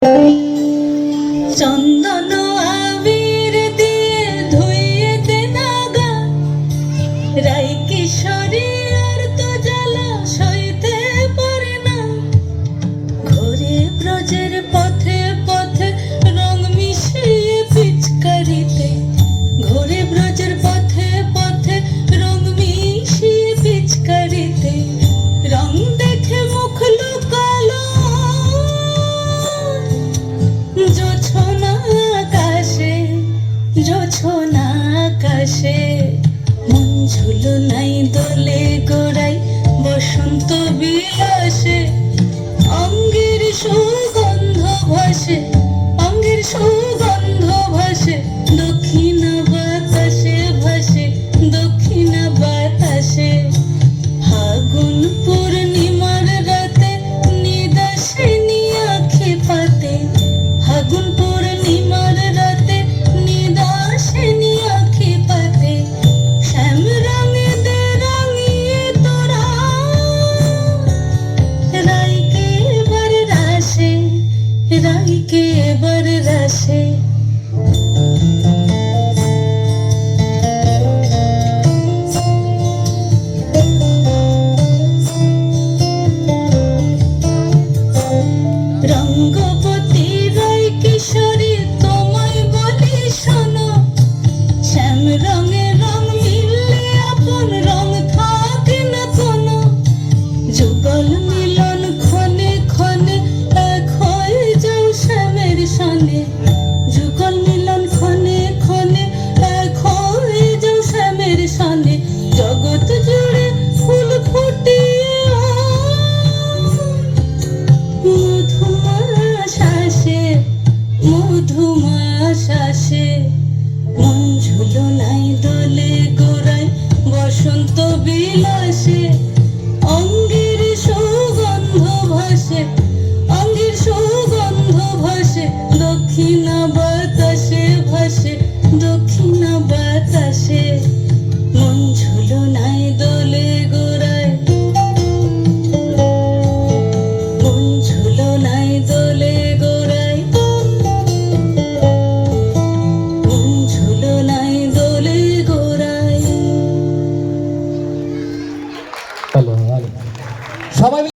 真 আকাশে। মন ঝুলো নাই দোলে গোড়াই বসন্ত বিলাসে। অঙ্গের সুর এবার রাশে। রায় কিশোরী, তোমায় শোনো। শ্যাম রঙে রং মিললে আপন রং থাকে না কোনো। যুগল জানলে